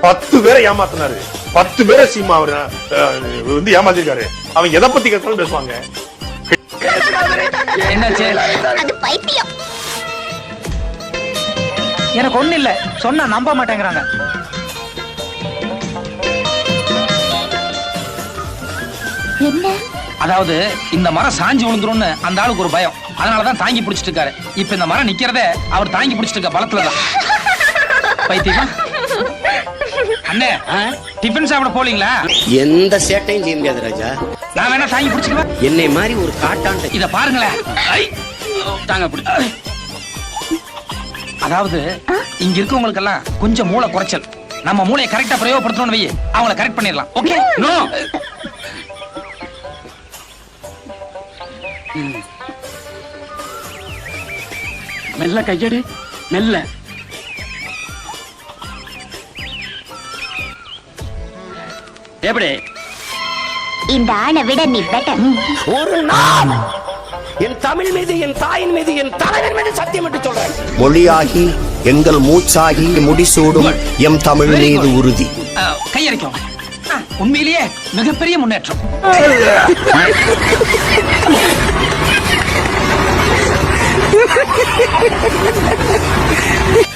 பத்து பேரை ஏமாத்தினாரு. பத்து பேரை சீமா அவர் வந்து ஏமாத்திருக்காரு. அவங்க எதை பத்தி கேட்டாலும் பேசுவாங்க. என்னாச்சு அது பைத்தியம். எனக்கு ஒண்ணு இல்ல. சொன்னா நம்ப மாட்டேங்கிறாங்க. என்ன? அதாவது இந்த மரம் சாஞ்சி விழுந்துரும்னு அந்த ஆளுக்கு ஒரு பயம். அதனாலதான் தாங்கி பிடிச்சிட்டு இருக்காரு. இப்ப இந்த மரம் நிக்கிறதே அவர் தாங்கி பிடிச்சிட்டு இருக்க பலத்துலதான். பைத்தியமா அண்ணே டிஃபன் சாப்பிட போலீங்களா? எந்த சேட்டையும் செய்ய முடியாது ராஜா. நான் வேணா தாங்கி பிடிச்சிக்குவா? என்னை மாதிரி ஒரு காட்டாண்ட இத பாருங்களேன்! தாங்க பிடி அதாவது இங்க இருக்கவங்களுக்கு எல்லாம் கொஞ்சம் மூளை குறைச்சல். நம்ம மூளையை கரெக்டா பிரயோகப்படுத்தணும்னு வை. அவங்கள கரெக்ட் பண்ணிடலாம். ஓகே மெல்ல கையடி மெல்ல. எப்படி? இந்த ஆளை விட நீ பெட்டர் ஒரு நாள் என் தமிழ் மீது என் தாயின் மீது என் தலைவன் மீது சத்தியம் என்று சொல்றேன். மொழியாகி எங்கள் மூச்சாகி முடிசூடும் எம் தமிழ் மீது உறுதி. கையடிக்கும் உண்மையிலேயே மிகப்பெரிய முன்னேற்றம். ハハハハ!